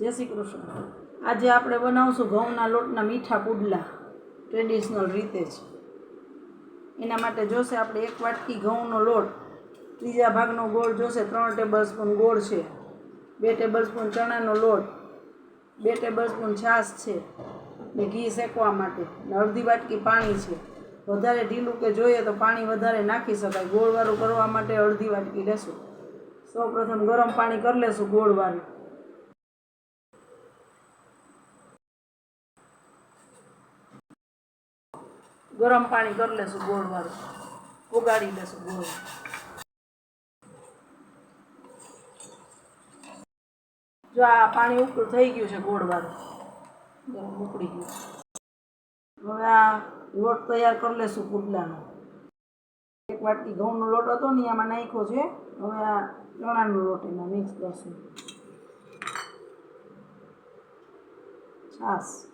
જય શ્રી કૃષ્ણ. આજે આપણે બનાવશું ઘઉંના લોટના મીઠા પુડલા. ટ્રેડિશનલ રીતે જ. એના માટે જોશે આપણે એક વાટકી ઘઉંનો લોટ. ત્રીજા ભાગનો ગોળ જોશે ત્રણ ટેબલ સ્પૂન ગોળ છે. બે ટેબલ સ્પૂન ચણાનો લોટ. બે ટેબલ સ્પૂન છાશ છે. ને ઘી શેકવા માટે. ને અડધી વાટકી પાણી છે. વધારે ઢીલું કે જોઈએ તો પાણી વધારે નાખી શકાય. ગોળવાળું કરવા માટે અડધી વાટકી લેશું. સૌપ્રથમ ગરમ પાણી કરી લેશું ગોળવાળું. ગરમ પાણી કરી લેશું ગોળવાળું ઉગાડી લેશું ગોળ જો આ પાણી ઉકળું થઈ ગયું છે ગોળવાળું ગરમ ઉકળી ગયું. હવે આ લોટ તૈયાર કરી લેશું પુડલાનો એક વાટકી ઘઉંનો લોટ હતો ને, આમાં નાખ્યો છે. હવે આ ચણાનો લોટ એમાં મિક્સ કરશું. છાશ.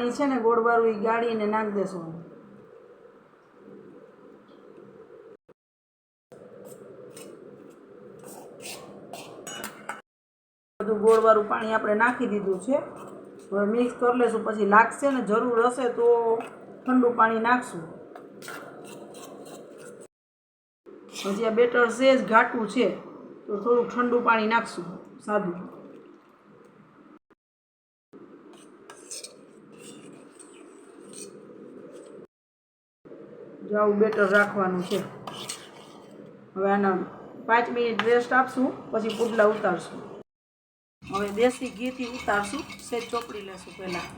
પાણી છે ને ગોળવાળું એ ગાળીને નાખી દેશું બધું ગોળવાળું પાણી આપણે નાખી દીધું છે. હવે મિક્સ કરી લેશું, પછી લાગશે ને જરૂર હશે તો ઠંડુ પાણી નાખશું. પછી આ બેટર સેજ ઘાટું છે, તો થોડુંક ઠંડુ પાણી નાખશું, સાદું. જો આવું બેટર રાખવાનું છે. હવે આના પાંચ મિનિટ રેસ્ટ આપશું, પછી પુડલા ઉતારશું. હવે દેશી ઘીથી ઉતારશું, સેજ ચોપડી લેશું પહેલાં.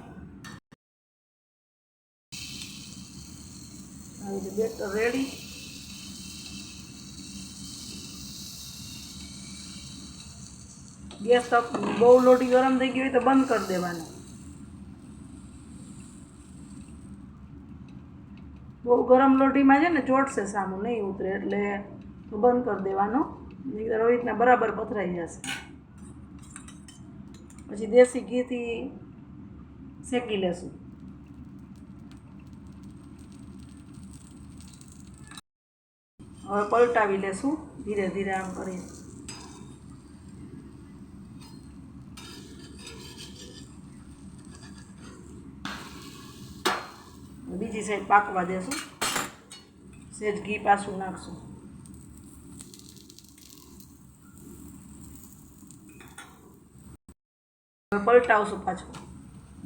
આવી રીતે બેટર રેડી ગેસ બહુ લોટી ગરમ થઈ ગઈ હોય તો બંધ કરી દેવાનું. બહુ ગરમ લોટીમાં છે ને ચોટશે સામું નહીં ઉતરે એટલે બંધ કરી દેવાનું. આવી રીતના બરાબર પથરાઈ જશે. પછી દેશી ઘીથી શેકી લેશું. હવે પલટાવી લેશું ધીરે ધીરે આમ કરી બીજી સાઈડ પાકવા દેશું. સેજ ઘી પાછું નાખશું. પલટાવશું પાછું.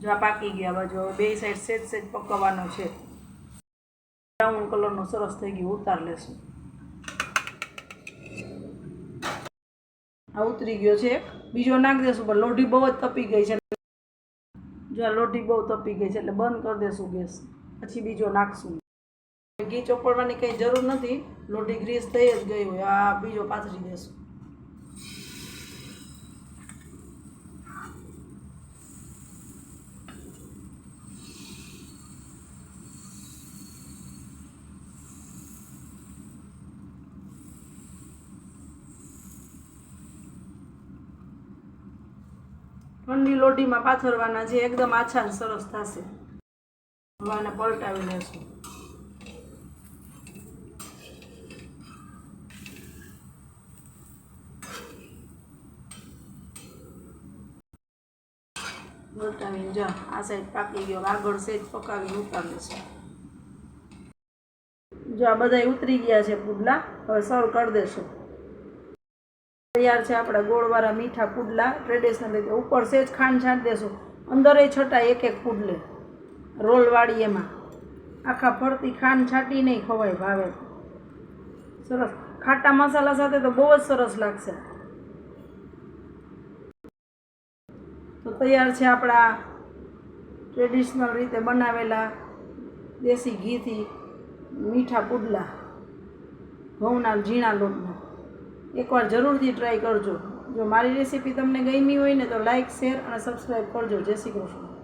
જો આ પાકી ગયા બાજુ હવે બે સાઈડ સેજ સેજ પકવવાનો છે. બ્રાઉન કલરનો સરસ થઈ ગયું, ઉતાર લેશું. આ ઉતરી ગયો છે બીજો નાખી દેશું, પણ લોઢી બહુ જ તપી ગઈ છે. જો આ લોઢી બહુ તપી ગઈ છે, એટલે બંધ કરી દેશું ગેસ. પછી બીજો નાખશું. ઘી ચોપડવાની કંઈ જરૂર નથી, લોટી ગ્રીસ થઈ જ ગઈ હોય, આ બીજો પાથરી દેશું. ઠંડી લોટીમાં પાથરવાના જે એકદમ આછા સરસ થશે. હવે આને પલટાવી લેશું. પલટાવીને જા, આ સાઈડ પાકી ગયો. આગળ સેજ પકાવીને ઉતાર છે જો આ બધા ઉતરી ગયા છે પુડલા, હવે સર્વ કરી દેશું. તૈયાર છે આપણા ગોળવાળા મીઠા પુડલા. ટ્રેડિશનલ રીતે ઉપર સેજ ખાંડ છાંટી દેશું. અંદર છટા એક એક પુડલે. રોલવાળી એમાં. આખા ફરતી ખાંડ છાંટી નહીં ખવાય ભાવે. સરસ. ખાટા મસાલા સાથે તો બહુ જ સરસ લાગશે. તો તૈયાર છે આપણા ટ્રેડિશનલ રીતે બનાવેલા દેશી ઘીથી મીઠા પુડલા. ઘઉંના ઝીણા લોટના. એકવાર જરૂરથી ટ્રાય કરજો. જો મારી રેસીપી તમને ગમી હોય ને તો લાઇક શેર અને સબસ્ક્રાઈબ કરજો. જય શ્રી કૃષ્ણ.